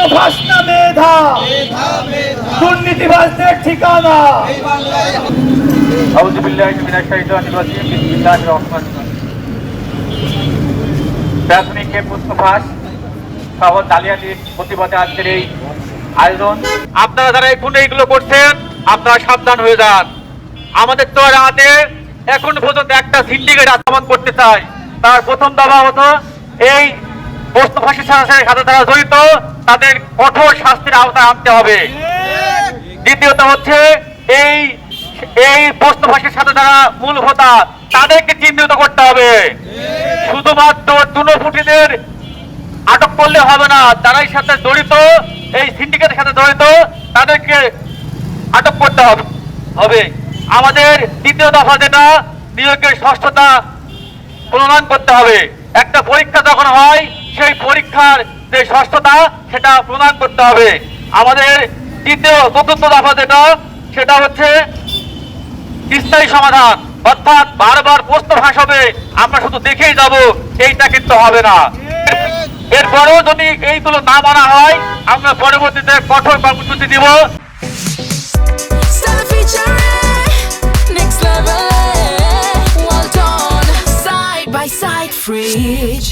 দুর্নীতিবাস না মেধা। দুর্নীতিবাসদের ঠিকানা। এই আয়োজন। আপনারা যারা এখন এইগুলো করছেন, আপনারা সাবধান হয়ে যান। আমাদের তো রাতে এখন পর্যন্ত একটা সিন্ডিকেট আক্রমণ করতে চাই। তার প্রথম দাবা হতো এই বস্তু ফাঁসি সাথে তারা জড়িত। তাদের কঠোর শাস্তির আওতায় আনতে হবে। দ্বিতীয়ত হচ্ছে এই এই প্রশ্নভাষীর সাথে যারা মূল হোতা, তাদেরকে চিহ্নিত করতে হবে। শুধুমাত্র তৃণফুটিদের আটক করলে হবে না, যারাই সাথে জড়িত, এই সিন্ডিকেটের সাথে জড়িত, তাদেরকে আটক করতে হবে হবে। আমাদের দ্বিতীয় দফা যেটা, নিয়োগের ষষ্ঠতা প্রমাণ করতে হবে। একটা পরীক্ষা যখন হয়, সেই পরীক্ষার যে ষষ্ঠতা সেটা প্রমাণ করতে হবে আমাদের দ্বিতীয় চতুর্থ দফা যেটা সেটা হচ্ছে স্থায়ী সমাধান অর্থাৎ বারবার প্রশ্ন ফাঁস হবে আমরা শুধু দেখেই যাব এইটা কিন্তু হবে না এরপরেও যদি এইগুলো না মানা হয় আমরা পরবর্তীতে কঠোর কর্মসূচি দিব next level. Well done, side by side, fridge.